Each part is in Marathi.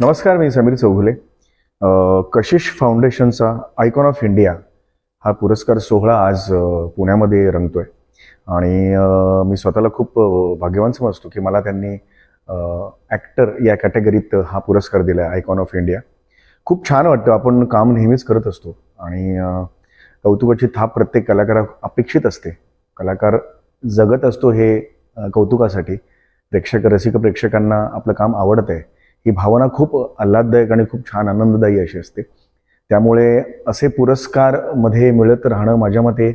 नमस्कार मी समीर चौघुले. कशिश फाउंडेशनचा आयकॉन ऑफ इंडिया हा पुरस्कार सोहळा आज पुण्यामध्ये रंगतोय. आणि मी स्वतःला खूप भाग्यवान समजतो की मला त्यांनी ॲक्टर या कॅटेगरीत हा पुरस्कार दिला आहे आयकॉन ऑफ इंडिया. खूप छान वाटतं आपण काम नेहमीच करत असतो. आणि कौतुकाची थाप प्रत्येक कलाकारा अपेक्षित असते. कलाकार जगत असतो हे कौतुकासाठी. प्रेक्षक रसिक प्रेक्षकांना आपलं काम आवडत आहे ही भावना खूप आल्हाददायक आणि खूप छान आनंददायी अशी असते. त्यामुळे असे पुरस्कारमध्ये मिळत राहणं माझ्या मते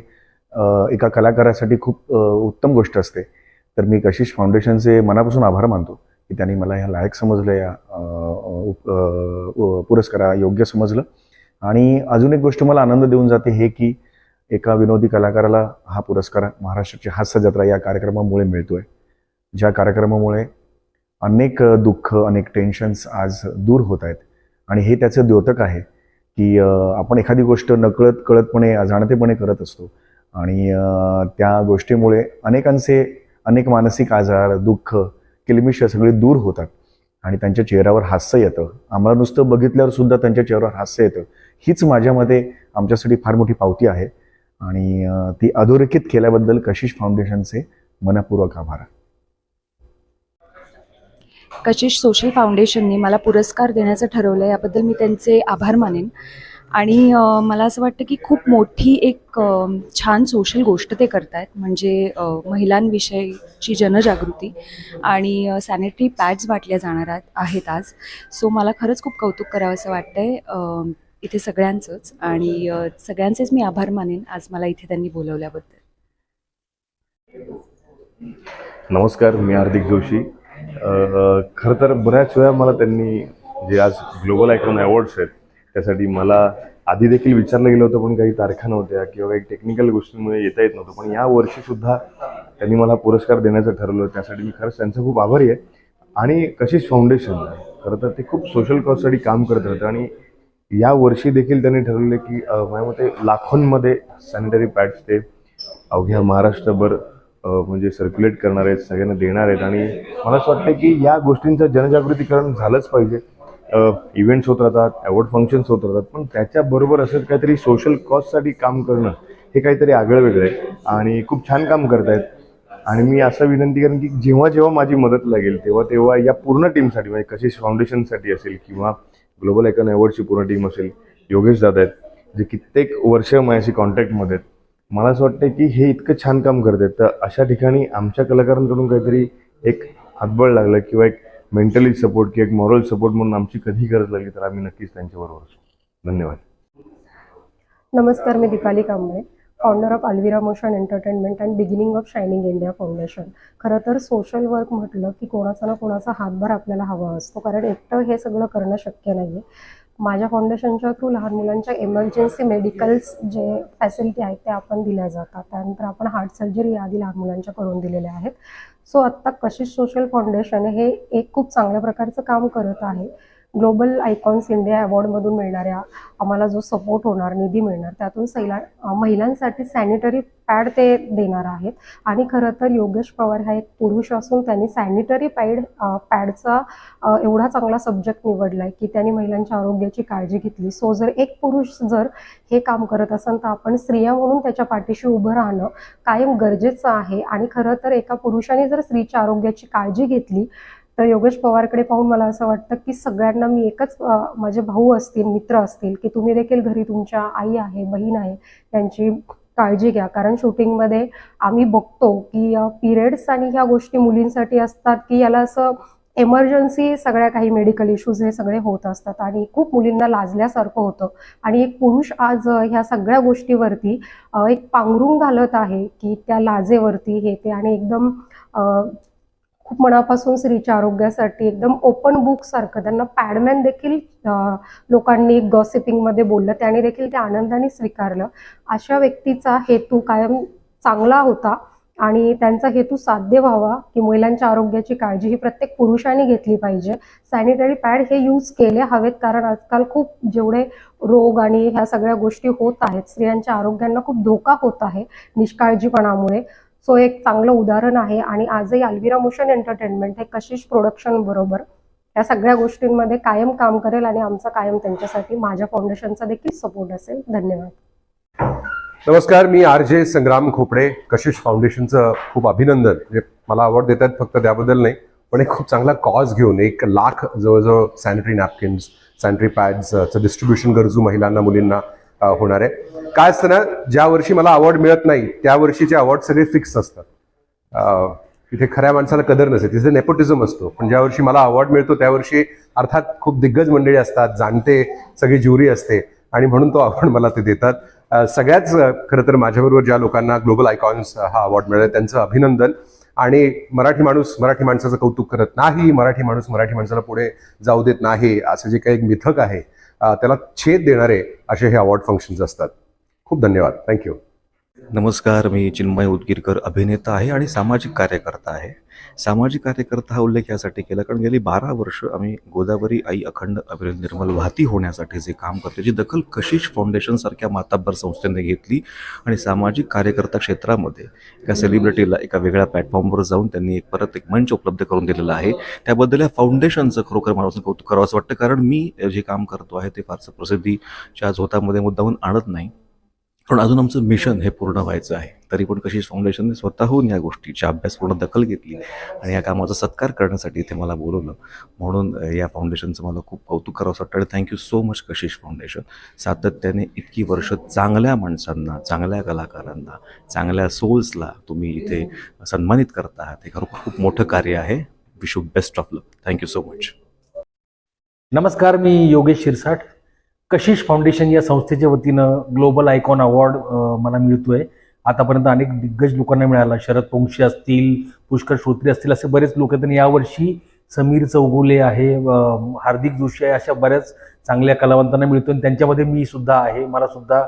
एका कलाकारासाठी खूप उत्तम गोष्ट असते. तर मी कशिश फाउंडेशनचे मनापासून आभार मानतो की त्यांनी मला ह्या लायक समजलं या उप- पुरस्कारा योग्य समजलं. आणि अजून एक गोष्ट मला आनंद देऊन जाते हे की एका विनोदी कलाकाराला हा पुरस्कार महाराष्ट्राची हास्य जत्रा या कार्यक्रमामुळे मिळतोय. ज्या कार्यक्रमामुळे अनेक दुःख अनेक टेन्शन्स आज दूर होत आहेत. आणि हे त्याचं द्योतक आहे की आपण एखादी गोष्ट नकळत कळतपणे अजाणतेपणे करत असतो. आणि त्या गोष्टीमुळे अनेकांचे अनेक मानसिक आजार दुःख किलमिश सगळे दूर होतात. आणि त्यांच्या चेहऱ्यावर हास्य येतं. आम्हाला नुसतं बघितल्यावर सुद्धा त्यांच्या चेहऱ्यावर हास्य येतं. हीच माझ्या मते आमच्यासाठी फार मोठी पावती आहे. आणि ती अधोरेखित केल्याबद्दल कशिश फाउंडेशनचे मनपूर्वक आभार. कशिश सोशल फाउंडेशनने मला पुरस्कार देण्याचं ठरवलं याबद्दल मी त्यांचे आभार मानेन. आणि मला असं वाटतं की खूप मोठी एक छान सोशल गोष्ट ते करतायत म्हणजे महिलांविषयीची जनजागृती आणि सॅनिटरी पॅड्स वाटल्या जाणार आहेत- आज. सो मला खरंच खूप कौतुक करावं असं वाटतंय इथे सगळ्यांचंच. आणि सगळ्यांचेच मी आभार मानेन आज मला इथे त्यांनी बोलवल्याबद्दल. नमस्कार मी हार्दिक जोशी. खरं तर बऱ्याच वेळा मला त्यांनी जे आज ग्लोबल आयकॉन अवॉर्ड्स आहेत त्यासाठी मला आधी देखील विचारलं गेलं होतं पण काही तारखा नव्हत्या किंवा काही टेक्निकल गोष्टींमुळे येता येत नव्हतं. पण या वर्षी सुद्धा त्यांनी मला पुरस्कार देण्याचं ठरवलं त्यासाठी मी खरंच त्यांचं खूप आभारी आहे. आणि कशीच फाउंडेशन खरं तर ते खूप सोशल कॉजसाठी काम करत होतं. आणि या वर्षी देखील त्यांनी ठरवलं की माझ्या मते लाखोंमध्ये सॅनिटरी पॅड्स ते अवघ्या महाराष्ट्रभर म्हणजे सर्क्युलेट करणार आहेत सगळ्यांना देणार आहेत. आणि मला असं वाटतं की या गोष्टींचं जनजागृतीकरण झालंच पाहिजे. इव्हेंट्स होत राहतात अवॉर्ड फंक्शन्स होत राहतात पण त्याच्याबरोबर असं काहीतरी सोशल कॉजसाठी काम करणं हे काहीतरी आगळं वेगळं आहे. आणि खूप छान काम करतायत. आणि मी असं विनंती करेन की जेव्हा जेव्हा माझी मदत लागेल तेव्हा तेव्हा या पूर्ण टीमसाठी म्हणजे कशिश फाउंडेशनसाठी असेल किंवा ग्लोबल आयकॉन अवॉर्डची पूर्ण टीम असेल योगेश दादा आहेत जे कित्येक वर्ष माझ्याशी कॉन्टॅक्टमध्ये आहेत. मला असं वाटतं की हे इतकं छान काम करतात तर अशा ठिकाणी आमच्या कलाकारांकडून काहीतरी एक हातबळ लागलं किंवा एक मेंटली सपोर्ट किंवा एक मॉरल सपोर्ट म्हणून आमची कधी गरज लागली तर आम्ही नक्कीच त्यांच्याबरोबर असू. धन्यवाद. नमस्कार मी Deepali Kamble founder of Alvira motion entertainment and beginning of shining India foundation खरं तर सोशल वर्क म्हटलं की कोणाचा ना कोणाचा हातभार आपल्याला हवा असतो. कारण एकटं हे सगळं करणं शक्य नाही आहे माझ्या फाउंडेशनच्या थ्रू लहान मुलांच्या इमर्जन्सी मेडिकल्स जे फॅसिलिटी आहेत ते आपण दिल्या जातात. त्यानंतर आपण हार्ट सर्जरी आधी लहान मुलांच्या करून दिलेल्या आहेत. सो आत्ता कशिश सोशल फाउंडेशन हे एक खूप चांगल्या प्रकारचं काम करत आहे. ग्लोबल आयकॉन्स इंडिया अवॉर्डमधून मिळणाऱ्या आम्हाला जो सपोर्ट होणार निधी मिळणार त्यातून सैला महिलांसाठी सॅनिटरी पॅड ते देणार आहेत. आणि खरं तर योगेश पवार हा एक पुरुष असून त्यांनी सॅनिटरी पॅड पॅडचा एवढा चांगला सब्जेक्ट निवडला आहे की त्यांनी महिलांच्या आरोग्याची काळजी घेतली. सो जर एक पुरुष जर हे काम करत असेल तर आपण स्त्रिया म्हणून त्याच्या पाठीशी उभं राहणं कायम गरजेचं आहे. आणि खरं तर एका पुरुषाने जर स्त्रीच्या आरोग्याची काळजी घेतली तर योगेश पवारकडे पाहून मला असं वाटतं की सगळ्यांना मी एकच माझे भाऊ असतील मित्र असतील की तुम्ही देखील घरी तुमच्या आई आहे बहीण आहे त्यांची काळजी घ्या. कारण शूटिंगमध्ये आम्ही बघतो की पिरियड्स आणि ह्या गोष्टी मुलींसाठी असतात की याला असं एमर्जन्सी सगळ्या काही मेडिकल इश्यूज हे सगळे होत असतात. आणि खूप मुलींना लाजल्यासारखं होतं. आणि एक पुरुष आज ह्या सगळ्या गोष्टीवरती एक पांघरून घालत आहे की त्या लाजेवरती हे ते आणि एकदम खूप मनापासून स्त्रीच्या आरोग्यासाठी एकदम ओपन बुक सारखं. त्यांना पॅडमॅन देखील लोकांनी गॉसिपिंगमध्ये बोललं. त्याने देखील ते आनंदाने स्वीकारलं. अशा व्यक्तीचा हेतू कायम चांगला होता आणि त्यांचा हेतू साध्य व्हावा की महिलांच्या आरोग्याची काळजी ही प्रत्येक पुरुषाने घेतली पाहिजे. सॅनिटरी पॅड हे यूज केले हवेत कारण आजकाल खूप जेवढे रोग आणि ह्या सगळ्या गोष्टी होत आहेत स्त्रियांच्या आरोग्यांना खूप धोका होत आहे निष्काळजीपणामुळे. सो एक चांगलं उदाहरण आहे आणि आजही अल्विरा मोशन एंटरटेनमेंट हे कशिश प्रोडक्शन बरोबर या सगळ्या गोष्टींमध्ये कायम काम करेल आणि आमचा कायम त्यांच्यासाठी माझ्या फाउंडेशनचा देखील सपोर्ट असेल. धन्यवाद. नमस्कार मी आर जे संग्राम खोपडे कशिश फाउंडेशनचं खूप अभिनंदन. म्हणजे मला आवड देतात फक्त त्याबद्दल नाही पण एक खूप चांगला कॉज घेऊन एक लाख जवळजवळ सॅनिटरी नॅपकिन्स सॅनिटरी पॅड्सचं डिस्ट्रीब्युशन गरजू महिलांना मुलींना होणार आहे. काय असतं ना ज्या वर्षी मला अवॉर्ड मिळत नाही त्या वर्षीचे अवॉर्ड सगळे फिक्स असतात. तिथे खऱ्या माणसाला कदर नसते. तिथे नेपोटिझम असतो. पण ज्या वर्षी मला अवॉर्ड मिळतो त्यावर्षी अर्थात खूप दिग्गज मंडळी असतात जाणते सगळी ज्युरी असते. आणि म्हणून तो अवॉर्ड मला ते देतात. सगळ्याच खरं तर माझ्याबरोबर ज्या लोकांना ग्लोबल आयकॉन्स हा अवॉर्ड मिळाला त्यांचं अभिनंदन. आणि मराठी माणूस मराठी माणसाचं कौतुक करत नाही. मराठी माणूस मराठी माणसाला पुढे जाऊ देत नाही असं जे काही एक मिथक आहे त्याला छेद देणारे असे हे अवॉर्ड फंक्शन्स असतात. खूप धन्यवाद. थँक्यू नमस्कार मी चिन्मय उदगीरकर अभिनेता आहे आणि सामाजिक कार्यकर्ता आहे. सामाजिक कार्यकर्ता हा उल्लेख यासाठी केला कारण गेली बारा वर्ष आम्ही गोदावरी आई अखंड अभिनय निर्मल वाहती होण्यासाठी जे काम करतो जी दखल कशिश फाउंडेशनसारख्या माताबर संस्थेने घेतली आणि सामाजिक कार्यकर्ता क्षेत्रामध्ये एका सेलिब्रिटीला एका वेगळ्या प्लॅटफॉर्मवर जाऊन त्यांनी एक परत एक मंच उपलब्ध करून दिलेला आहे. त्याबद्दल या फाउंडेशनचं खरोखर मला कौतुक करावं असं वाटतं कारण मी जे काम करतो आहे ते फारसं प्रसिद्धीच्या झोतामध्ये मुद्दाहून आणत नाही. पण अजून आमचं मिशन हे पूर्ण व्हायचं आहे. तरी पण कशी फाउंडेशनने स्वतःहून या गोष्टीची अभ्यासपूर्ण दखल घेतली आणि या कामाचा सत्कार करण्यासाठी इथे मला बोलवलं. म्हणून या फाउंडेशनचं मला खूप कौतुक करावं वाटतं. आणि thank you so much Kashish foundation सातत्याने इतकी वर्ष चांगल्या माणसांना चांगल्या कलाकारांना चांगल्या सोल्सला तुम्ही इथे सन्मानित करत आहात. हे खरोखर खूप मोठं कार्य आहे. Wish you best of luck thank you so much नमस्कार मी योगेश शिरसाट. कशिश फाउंडेशन या संस्थेच्या वतीनं ग्लोबल आयकॉन अवॉर्ड मला मिळतोय. आतापर्यंत अनेक दिग्गज लोकांना मिळाला. शरद पोंक्षे असतील पुष्कर श्रोत्री असतील असे बरेच लोक आहेत. आणि यावर्षी समीर चौगुले आहे हार्दिक जोशी आहे अशा बऱ्याच चांगल्या कलावंतांना मिळतो आणि त्यांच्यामध्ये मी सुद्धा आहे. मला सुद्धा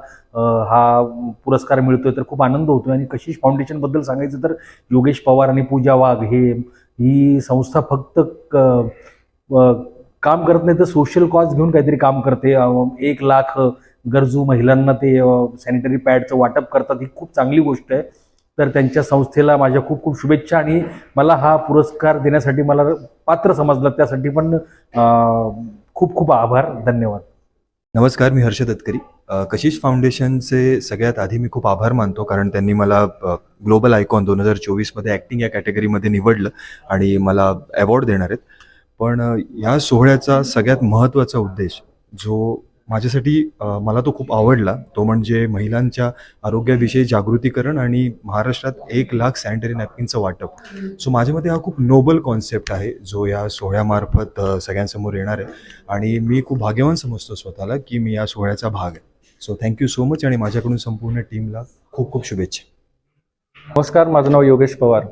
हा पुरस्कार मिळतोय. तर खूप आनंद होतोय. आणि कशिश फाउंडेशनबद्दल सांगायचं तर योगेश पवार आणि पूजा वाघ हे ही संस्था फक्त क- काम करत नाही तर सोशल कॉज घेऊन काहीतरी काम करते. एक लाख गरजू महिलांना ते सॅनिटरी पॅडचं वाटप करतात ही खूप चांगली गोष्ट आहे. तर त्यांच्या संस्थेला माझ्या खूप खूप शुभेच्छा आणि मला हा पुरस्कार देण्यासाठी मला पात्र समजलं. त्यासाठी पण खूप खूप आभार. धन्यवाद. नमस्कार मी हर्ष तत्करी कशिश फाउंडेशनचे सगळ्यात आधी मी खूप आभार मानतो कारण त्यांनी मला ग्लोबल आयकॉन दोन हजार चोवीसमध्ये ॲक्टिंग या कॅटेगरीमध्ये निवडलं आणि मला अवॉर्ड देणार आहेत. पण या सोहळ्याचा सगळ्यात महत्त्वाचा उद्देश जो माझ्यासाठी मला तो खूप आवडला तो म्हणजे महिलांच्या आरोग्याविषयी जागृतीकरण आणि महाराष्ट्रात एक लाख सॅनिटरी नॅपकिनचं वाटप. सो माझ्या मते हा खूप नोबल कॉन्सेप्ट आहे जो या सोहळ्यामार्फत सगळ्यांसमोर येणार आहे. आणि मी खूप भाग्यवान समजतो स्वतःला की मी या सोहळ्याचा भाग आहे. सो थँक्यू सो मच आणि माझ्याकडून संपूर्ण टीमला खूप खूप शुभेच्छा. नमस्कार माझं नाव योगेश पवार.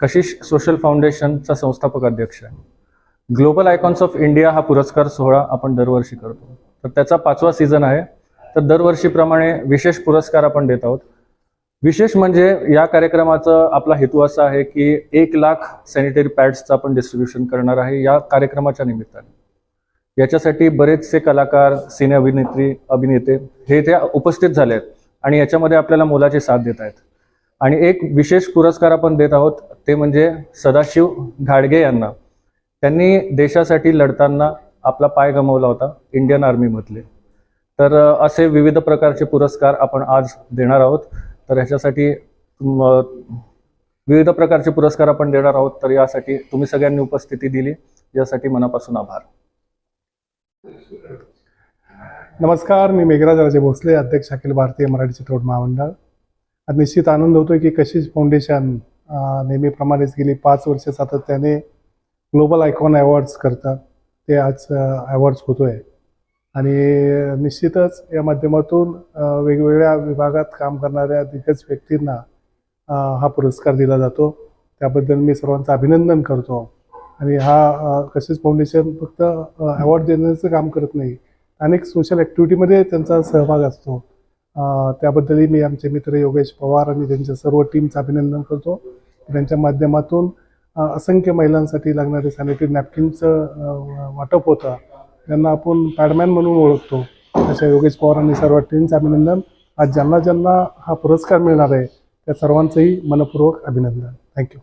कशिश सोशल फाउंडेशनचा संस्थापक अध्यक्ष आहे. ग्लोबल आयकॉन्स ऑफ इंडिया हा पुरस्कार सोहळा आपण दरवर्षी करतो. तर त्याचा पाचवा सीझन आहे. तर दरवर्षीप्रमाणे विशेष पुरस्कार आपण देत आहोत. विशेष म्हणजे या कार्यक्रमाचा आपला हेतू असा आहे की एक लाख सॅनिटरी पॅड्सचं आपण डिस्ट्रीब्युशन करणार आहे या कार्यक्रमाच्या निमित्ताने. याच्यासाठी बरेचसे कलाकार सिने अभिनेत्री अभिनेते हे ते उपस्थित झाले आहेत आणि याच्यामध्ये आपल्याला मोलाची साथ देत आहेत. आणि एक विशेष पुरस्कार आपण देत आहोत ते म्हणजे सदाशिव घाडगे यांना. त्यांनी देशासाठी लढताना आपला पाय गमावला होता इंडियन आर्मीमधले तर असे विविध प्रकारचे पुरस्कार आपण आज देणार आहोत. तर ह्याच्यासाठी विविध प्रकारचे पुरस्कार आपण देणार आहोत. तर यासाठी तुम्ही सगळ्यांनी उपस्थिती दिली. यासाठी मनापासून आभार. नमस्कार मी मेघराज राजे भोसले अध्यक्ष अखिल भारतीय मराठी चित्रपट महामंडळ. निश्चित आनंद होतोय की कशिश फाउंडेशन नेहमीप्रमाणेच गेली पाच वर्ष सातत्याने ग्लोबल आयकॉन अवॉर्ड्स करतात. ते आज अवॉर्ड्स आहे आणि निश्चितच या माध्यमातून वेगवेगळ्या विभागात काम करणाऱ्या दिग्गज व्यक्तींना हा पुरस्कार दिला जातो. त्याबद्दल मी सर्वांचं अभिनंदन करतो. आणि हा कशीच फाउंडेशन फक्त अवॉर्ड देण्याचं काम करत नाही. अनेक सोशल ॲक्टिव्हिटीमध्ये त्यांचा सहभाग असतो. त्याबद्दलही मी आमचे मित्र योगेश पवार आणि त्यांच्या सर्व टीमचं अभिनंदन करतो. त्यांच्या माध्यमातून असंख्य महिलांसाठी लागणारे सॅनिटरी नॅपकिनचं वाटप होतं. त्यांना आपण पॅडमॅन म्हणून ओळखतो. अशा योगेश पवार आणि सर्व टीमचं अभिनंदन. आज ज्यांना ज्यांना हा पुरस्कार मिळणार आहे त्या सर्वांचंही मनपूर्वक अभिनंदन. थँक्यू